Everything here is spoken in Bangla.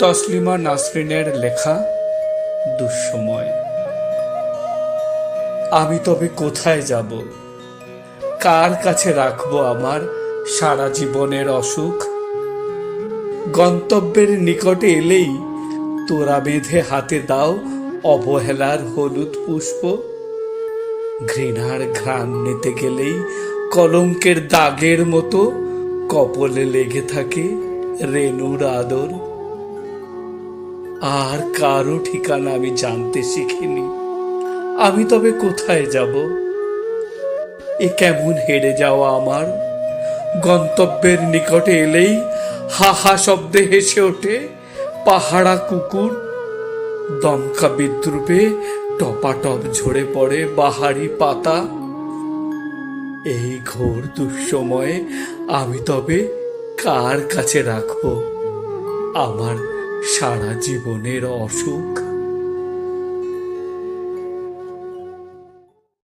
তসলিমা নাসরিনের লেখা দুঃসময়। আমি তবে কোথায় যাব? কার কাছে রাখব আমার সারা জীবনের অসুখ? গন্তব্যের নিকটে এলেই তোরা বেঁধে হাতে দাও অবহেলার হলুদ পুষ্প। ঘৃণার ঘ্রাণ নিতে গেলেই কলঙ্কের দাগের মতো কপলে লেগে থাকে রেনুর আদর। আর কারও ঠিকানা আমি জানতে শিখিনি। আমি তবে কোথায় যাব? এ কেমন হেরে যাওয়া আমার? গন্তব্যের নিকটে এলেই হা হা শব্দে হেসে ওঠে পাহাড়া কুকুর। দমকা বিদ্রুপে টপাটপ ঝরে পড়ে বাহারি পাতা। এই ঘোর দুঃসময়ে আমি তবে কার কাছে রাখব? আমার সারা জীবনের অসুখ।